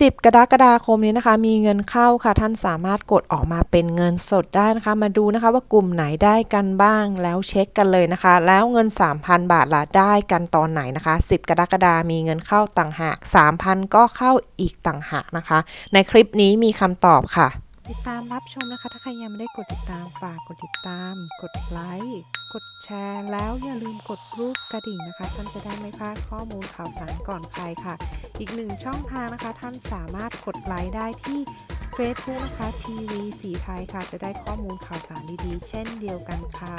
10 กรกฎาคมนี้นะคะ มีเงินเข้าค่ะ ท่านสามารถกดออกมาเป็นเงินสดได้นะคะ มาดูนะคะว่ากลุ่มไหนได้กันบ้างแล้วเช็คกันเลยนะคะ แล้วเงิน 3,000 บาทละได้กันตอนไหนนะคะ 10 กรกฎามีเงินเข้าต่างหาก 3,000 ก็เข้าอีกต่างหากนะคะ ในคลิปนี้มีคำตอบค่ะ ติดตามรับชมนะคะ ถ้าใครยังไม่ได้กดติดตามฝากกดติดตาม กดไลค์ กดแชร์แล้วอย่าลืมกดรูปกระดิ่งนะคะ ท่านจะได้ไม่พลาดข้อมูลข่าวสารก่อนใครค่ะ อีกหนึ่งช่องทางนะคะ ท่านสามารถกดไลค์ได้ที่ Facebook นะคะทีวีสีไทยค่ะ จะได้ข้อมูลข่าวสารดีๆ เช่นเดียวกันค่ะ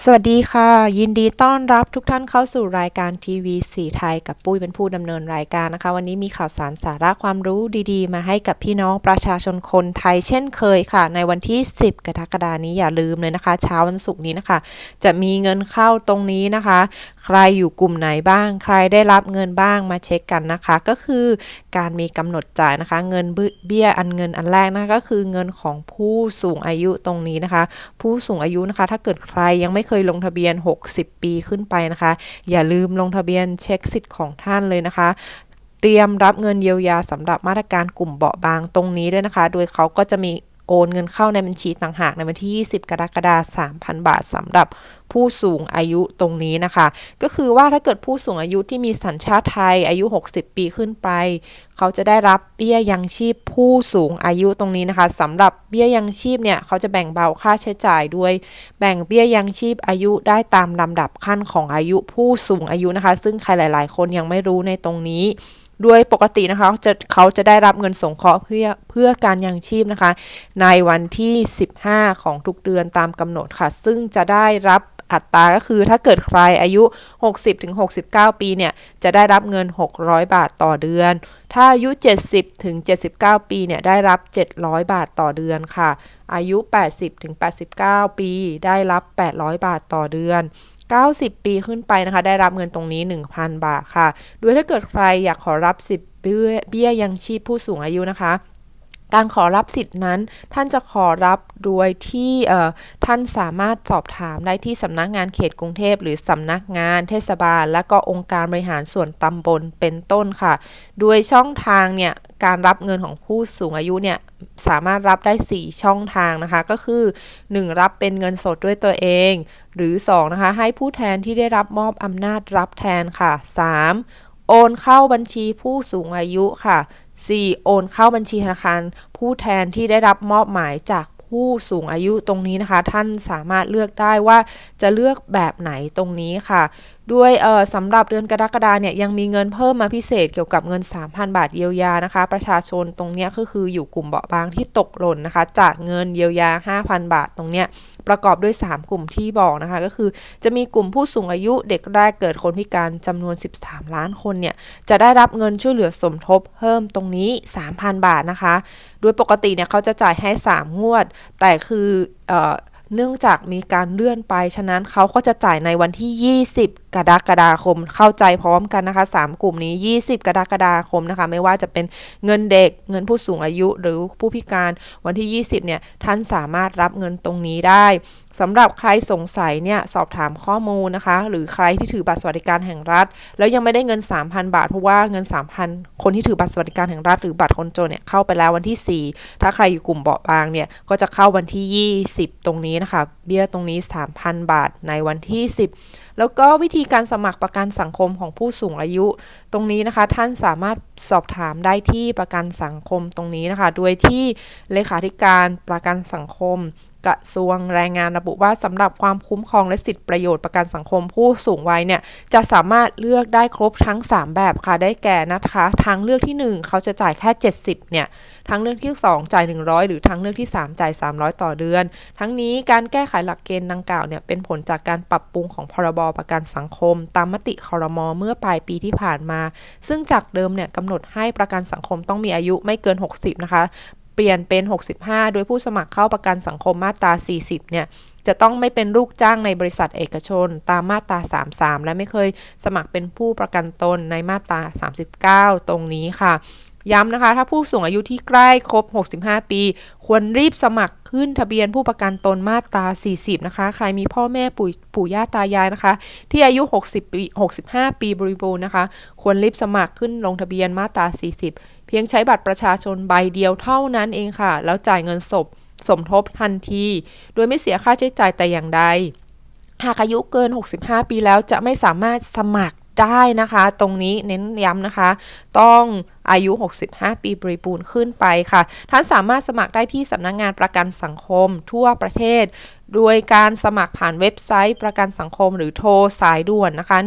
สวัสดีค่ะ ยินดีต้อนรับทุกท่านเข้าสู่รายการทีวีสีไทยกับปุ้ยเป็นผู้ดำเนินรายการนะคะ วันนี้มีข่าวสารสาระความรู้ดีๆ มาให้กับพี่น้องประชาชนคนไทยเช่นเคยค่ะ ในวันที่ 10 กรกฎานี้อย่าลืมเลยนะคะ เช้าวันศุกร์นี้นะคะ จะมีเงินเข้าตรงนี้นะคะ ใครอยู่กลุ่มไหนบ้าง ใครได้รับเงินบ้างมาเช็คกันนะคะ ก็คือการมีกำหนดจ่ายนะคะ เงินเบี้ยอันเงินอันแรกนะก็คือเงินของผู้สูงอายุตรงนี้นะคะ ผู้สูงอายุนะคะ ถ้าเกิดใครยังไม่เคยลงทะเบียน 60 ปีขึ้นไปนะคะ อย่าลืมลงทะเบียนเช็คสิทธิ์ของท่านเลยนะคะ เตรียมรับเงินเยียวยาสำหรับมาตรการกลุ่มเบาะบางตรงนี้ด้วยนะคะ โดยเขาก็จะมี โอนเงินเข้าในบัญชีต่างหากในวันที่ 20 กรกฎาคม 3,000 บาทสำหรับผู้สูงอายุตรงนี้นะคะ ก็คือว่าถ้าเกิดผู้สูงอายุที่มีสัญชาติไทยอายุ 60 ปีขึ้นไป เขาจะได้รับเบี้ยยังชีพผู้สูงอายุตรงนี้นะคะสำหรับเบี้ยยังชีพเนี่ยเขาจะแบ่งเบาค่าใช้จ่ายด้วย แบ่งเบี้ยยังชีพอายุได้ตามลำดับขั้นของอายุผู้สูงอายุนะคะ ซึ่งใครหลาย ๆ คนยังไม่รู้ในตรงนี้ ด้วยปกตินะคะจะเขาจะได้รับเงินสงเคราะห์เพื่อเพื่อการยังชีพนะคะ ในวันที่ 15 ของทุกเดือนตามกำหนดค่ะ ซึ่งจะได้รับอัตราก็คือถ้าเกิดใครอายุ 60-69 ปีเนี่ย จะได้รับเงิน 600 บาทต่อเดือน ถ้าอายุ 70-79 ปีเนี่ย ได้รับ 700 บาทต่อเดือนค่ะ อายุ 80-89 ปี ได้รับ 800 บาทต่อเดือน 90 ปีขึ้นไปนะคะ ได้รับเงินตรงนี้ 1,000 บาทค่ะ โดยถ้าเกิดใครอยากขอรับสิทธิ์เบี้ยยังชีพผู้สูงอายุนะคะการขอรับสิทธิ์นั้นท่านจะขอรับโดยที่ท่านสามารถสอบถามได้ที่สำนักงานเขตกรุงเทพ หรือสำนักงานเทศบาล และก็องค์การบริหารส่วนตำบลเป็นต้นค่ะ โดยช่องทางเนี่ย การรับเงินของผู้สูงอายุเนี่ยสามารถรับได้ 4 ช่องทางนะคะ ก็คือ 1. รับเป็นเงินสดด้วยตัวเอง หรือ 2 นะคะ ให้ผู้แทนที่ได้รับมอบอำนาจรับแทนค่ะ 3. โอนเข้าบัญชีผู้สูงอายุค่ะ 4. โอนเข้าบัญชีธนาคาร ผู้แทนที่ได้รับมอบหมายจากผู้สูงอายุตรงนี้นะคะ ท่านสามารถเลือกได้ว่าจะเลือกแบบไหนตรงนี้ค่ะ ด้วยเอ่อสำหรับเดือนกรกฎาเนี่ยยังมีเงินเพิ่มมาพิเศษเกี่ยวกับเงิน 3,000 บาทเยียวยานะคะ ประชาชนตรงเนี้ยก็คืออยู่กลุ่มเบาบางที่ตกหล่นนะคะ จากเงินเยียวยา 5,000 บาทตรงเนี้ยประกอบด้วย 3 กลุ่มที่บอกนะคะ ก็คือจะมีกลุ่มผู้สูงอายุเด็กแรกเกิดคนพิการจำนวน 13 ล้านคนเนี่ยจะได้รับเงินช่วยเหลือสมทบเพิ่มตรงนี้ 3,000 บาทนะคะ โดยปกติเนี่ยเขาจะจ่ายให้ 3 งวด แต่คืออ เนื่องจากมีการเลื่อนไป ฉะนั้นเขาก็จะจ่ายในวันที่ 20 กรกฎาคม เข้าใจพร้อมกันนะคะ 3 กลุ่มนี้ 20 กรกฎาคมนะคะ ไม่ว่าจะเป็นเงินเด็ก เงินผู้สูงอายุ หรือผู้พิการ วันที่ 20 เนี่ย ท่านสามารถรับเงินตรงนี้ได้ สำหรับใครสงสัยเนี่ยสอบถามข้อมูลนะคะ หรือใครที่ถือบัตรสวัสดิการแห่งรัฐ แล้วยังไม่ได้เงิน 3,000 บาท เพราะว่าเงิน 3,000 คนที่ถือบัตรสวัสดิการแห่งรัฐ หรือบัตรคนจนเนี่ยเข้าไปแล้ววันที่ 4 ถ้าใครอยู่กลุ่มเบาะบางเนี่ยก็จะเข้าวันที่ 20 ตรงนี้นะคะ เบี้ยตรงนี้ 3,000 บาทในวันที่ 10แล้วก็วิธีการสมัครประกันสังคมของผู้สูงอายุ ตรงนี้นะคะท่านสามารถสอบถามได้ที่ประกันสังคมตรงนี้นะคะ โดยที่เลขาธิการประกันสังคมกระทรวงแรงงานระบุว่าสำหรับความคุ้มครองและสิทธิประโยชน์ประกันสังคมผู้สูงวัยเนี่ยจะสามารถเลือกได้ครบทั้ง 3 แบบค่ะได้แก่นะคะทางเลือกที่ 1 เขาจะจ่ายแค่ 70เนี่ยทางเลือกที่ 2 จ่าย 100 หรือทางเลือกที่ 3 จ่าย 300 ต่อเดือน ทั้งนี้การแก้ไขหลักเกณฑ์ดังกล่าวเนี่ยเป็นผลจากการปรับปรุงของพรบประกันสังคม ตามมติคอรมอเมื่อปลายปีที่ผ่านมา ซึ่งจากเดิมเนี่ยกำหนดให้ประกันสังคมต้องมีอายุไม่เกิน 60 นะคะ เปลี่ยนเป็น 65 โดยผู้สมัครเข้าประกันสังคมมาตรา 40 เนี่ย จะต้องไม่เป็นลูกจ้างในบริษัทเอกชน ตามมาตรา 33 และไม่เคยสมัครเป็นผู้ประกันตนในมาตรา 39 ตรงนี้ค่ะย้ำนะคะ ถ้าผู้สูงอายุที่ใกล้ครบ 65 ปี ควรรีบสมัครขึ้นทะเบียนผู้ประกันตนมาตรา 40 นะคะ ใครมีพ่อแม่ปู่ปู่ย่าตายายนะคะ ที่อายุ 60 ปี 65 ปีบริบูรณ์นะคะ ควรรีบสมัครขึ้นลงทะเบียนมาตรา 40 เพียงใช้บัตรประชาชนใบเดียวเท่านั้นเองค่ะ แล้วจ่ายเงินสม สมทบทันที โดยไม่เสียค่าใช้จ่ายแต่อย่างใด หากอายุเกิน 65 ปีแล้วจะไม่สามารถสมัคร ได้นะคะ ตรงนี้เน้นย้ำนะคะ ต้องอายุ 65 ปีบริบูรณ์ขึ้นไปค่ะ ท่านสามารถสมัครได้ที่สำนักงงานประกันสังคมทั่วประเทศ โดยการสมัครผ่านเว็บไซต์ประกันสังคมหรือโทรสายด่วนนะคะ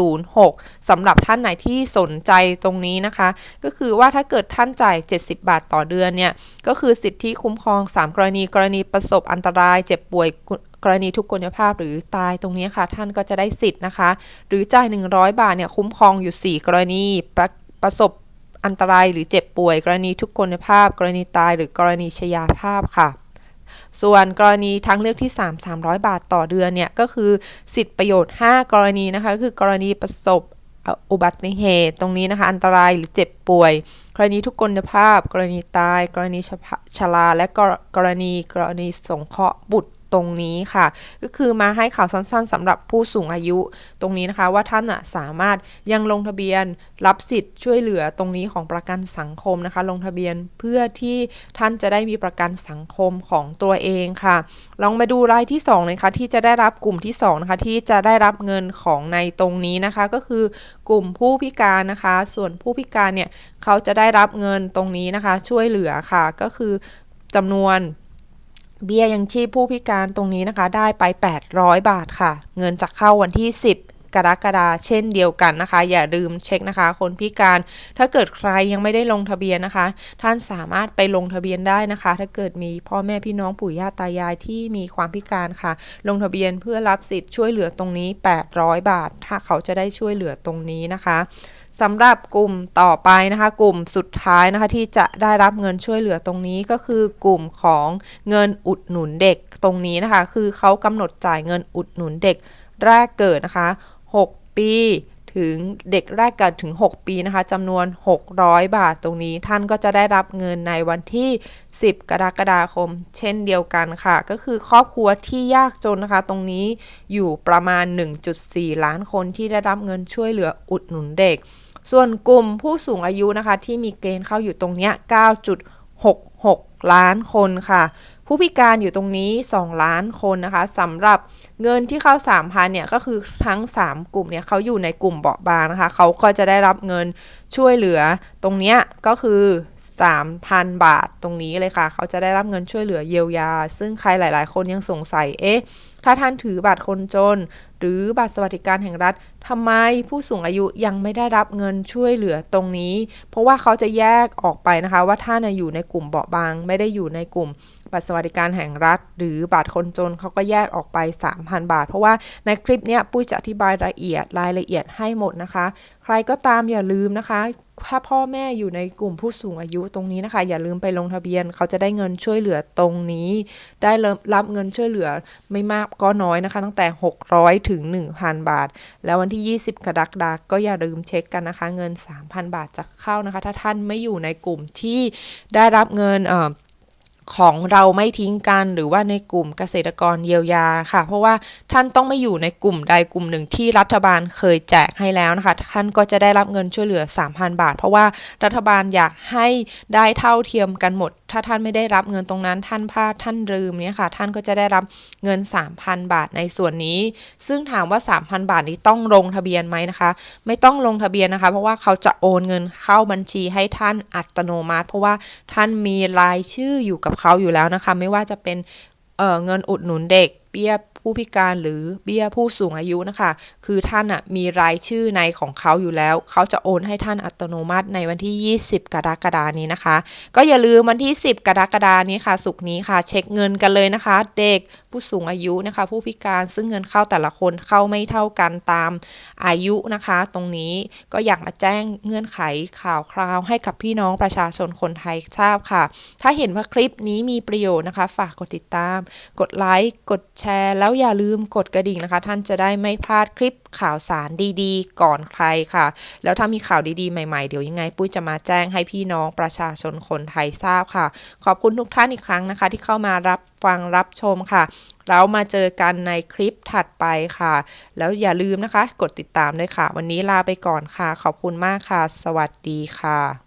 1506สำหรับท่านไหนที่สนใจตรงนี้นะคะ ก็คือว่าถ้าเกิดท่านจ่าย 70 บาทต่อเดือนเนี่ย ก็คือสิทธิคุ้มครอง 3 กรณี กรณีประสบอันตราย เจ็บป่วย กรณีทุกกลภาพหรือตายตรงนี้ค่ะ ท่านก็จะได้สิทธิ์นะคะ หรือจ่าย 100 บาทเนี่ยคุ้มครองอยู่ 4 กรณีประประสบอันตรายหรือเจ็บป่วย กรณีทุกกลภาพ กรณีตายหรือกรณีชยาภาพค่ะส่วนกรณีทางเลือกที่ 3 300 บาทต่อเดือนเนี่ยก็คือสิทธิประโยชน์ 5 กรณีนะคะคือกรณีประสบอุบัติเหตุตรงนี้นะคะ อันตรายหรือเจ็บป่วย กรณีทุกกลภาพ กรณีตาย กรณีชราและกรณีกรณีสงเคราะห์บุตร ตรงนี้ค่ะ ก็คือมาให้ข่าวสั้นๆสำหรับผู้สูงอายุตรงนี้นะคะว่าท่านสามารถยังลงทะเบียนรับสิทธิ์ช่วยเหลือตรงนี้ของประกันสังคมนะคะ ลงทะเบียนเพื่อที่ท่านจะได้มีประกันสังคมของตัวเองค่ะ ลองมาดูรายที่2เลยค่ะที่จะได้รับกลุ่มที่2นะคะที่จะได้รับเงินของในตรงนี้นะคะ ก็คือกลุ่มผู้พิการนะคะ ส่วนผู้พิการเนี่ยเขาจะได้รับเงินตรงนี้นะคะ ช่วยเหลือค่ะก็คือจำนวน เบี้ยยังชีพผู้พิการตรงนี้นะคะ ได้ไป 800 บาทค่ะ เงินจะเข้าวันที่ 10กรกฎาเช่นเดียวกันนะคะ อย่าลืมเช็คนะคะ คนพิการถ้าเกิดใครยังไม่ได้ลงทะเบียนนะคะ ท่านสามารถไปลงทะเบียนได้นะคะ ถ้าเกิดมีพ่อแม่พี่น้องปู่ย่าตายายที่มีความพิการค่ะ ลงทะเบียนเพื่อรับสิทธิ์ช่วยเหลือตรงนี้ 800 บาท ถ้าเขาจะได้ช่วยเหลือตรงนี้นะคะ สำหรับกลุ่มต่อไปนะคะ กลุ่มสุดท้ายนะคะที่จะได้รับเงินช่วยเหลือตรงนี้ก็คือกลุ่มของเงินอุดหนุนเด็กตรงนี้นะคะ คือเขากำหนดจ่ายเงินอุดหนุนเด็กแรกเกิดนะคะ 6 ปีถึงเด็กแรกเกิดถึง 6 ปีนะคะจำนวน 600 บาทตรงนี้ ท่านก็จะได้รับเงินในวันที่ 10 กรกฎาคม เช่นเดียวกันค่ะ ก็คือครอบครัวที่ยากจนนะคะ ตรงนี้อยู่ประมาณ 1.4 ล้านคนที่ได้รับเงินช่วยเหลืออุดหนุนเด็ก ส่วนกลุ่มผู้สูงอายุนะคะ ที่มีเกณฑ์เข้าอยู่ตรงนี้9.66 ล้านคนค่ะ ผู้พิการอยู่ตรงนี้ 2 ล้านคนนะคะสำหรับเงินที่เข้า3,000เนี่ยก็คือทั้ง 3 กลุ่มเนี่ยเขาอยู่ในกลุ่มเบาะบางนะคะเขาก็จะได้รับเงินช่วยเหลือตรงนี้ก็คือ 3,000 บาทตรงนี้เลยค่ะ เขาจะได้รับเงินช่วยเหลือเยียวยา ซึ่งใครหลาย ๆ คนยังสงสัย เอ๊ะ ถ้าท่านถือบัตรคนจน หรือบัตรสวัสดิการแห่งรัฐทำไมผู้สูงอายุยังไม่ได้รับเงินช่วยเหลือตรงนี้ เพราะว่าเขาจะแยกออกไปนะคะ ว่าท่านอยู่ในกลุ่มเบาะบาง ไม่ได้อยู่ในกลุ่ม บัตรสวัสดิการแห่งรัฐ หรือบัตรคนจนเขาก็แยกออกไป 3,000 บาท เพราะว่าในคลิปนี้ปุ้ยจะอธิบายรายละเอียดรายละเอียดให้หมดนะคะ ใครก็ตามอย่าลืมนะคะถ้าพ่อแม่อยู่ในกลุ่มผู้สูงอายุตรงนี้นะคะ อย่าลืมไปลงทะเบียน เขาจะได้เงินช่วยเหลือตรงนี้ ได้รับเงินช่วยเหลือไม่มากก็น้อยนะคะ ตั้งแต่ 600 ถึง 1,000 บาท แล้ววันที่ 20 กรกฎาคมก็อย่าลืมเช็คกันนะคะ เงิน 3,000 บาทจะเข้านะคะ ถ้าท่านไม่อยู่ในกลุ่มที่ได้รับเงินเอ่อ ของเราไม่ทิ้งกันหรือว่าในกลุ่มเกษตรกรเยียวยาค่ะ เพราะว่าท่านต้องไม่อยู่ในกลุ่มใดกลุ่มหนึ่งที่รัฐบาลเคยแจกให้แล้วนะคะ ท่านก็จะได้รับเงินช่วยเหลือ 3,000 บาท เพราะว่ารัฐบาลอยากให้ได้เท่าเทียมกันหมดถ้าท่านไม่ได้รับเงินตรงนั้นท่านพลาดท่านลืมเนี่ยค่ะท่านก็จะได้รับเงิน 3,000 บาทในส่วนนี้ ซึ่งถามว่า 3,000 บาทนี้ต้องลงทะเบียนไหมนะคะ ไม่ต้องลงทะเบียนนะคะ เพราะว่าเขาจะโอนเงินเข้าบัญชีให้ท่านอัตโนมัติ เพราะว่าท่านมีรายชื่ออยู่กับเขาอยู่แล้วนะคะ ไม่ว่าจะเป็นเเงินอุดหนุนเด็กเบี้ย ผู้พิการหรือเบี้ยผู้สูงอายุนะคะ คือท่านอะมีรายชื่อในของเขาอยู่แล้ว เขาจะโอนให้ท่านอัตโนมัติในวันที่ 20 กรกฎานี้นะคะ ก็อย่าลืมวันที่ 10 กรกฎานี้ค่ะ สุกนี้ค่ะ เช็คเงินกันเลยนะคะ เด็กผู้สูงอายุนะคะ ผู้พิการซึ่งเงินเข้าแต่ละคนเข้าไม่เท่ากันตามอายุนะคะ ตรงนี้ก็อยากมาแจ้งเงื่อนไขข่าวคราวให้กับพี่น้องประชาชนคนไทยทราบค่ะ ถ้าเห็นว่าคลิปนี้มีประโยชน์นะคะ ฝากกดติดตาม กดไลค์กดแชร์แล้วอย่าลืมกดกระดิ่งนะคะ ท่านจะได้ไม่พลาดคลิปข่าวสารดีๆ ก่อนใครค่ะ แล้วถ้ามีข่าวดีๆ ใหม่ๆ เดี๋ยวยังไง ปุ้ยจะมาแจ้งให้พี่น้องประชาชนคนไทยทราบค่ะ ขอบคุณทุกท่านอีกครั้งนะคะ ที่เข้ามารับฟังรับชมค่ะ เรามาเจอกันในคลิปถัดไปค่ะ แล้วอย่าลืมนะคะ กดติดตามด้วยค่ะ วันนี้ลาไปก่อนค่ะ ขอบคุณมากค่ะ สวัสดีค่ะ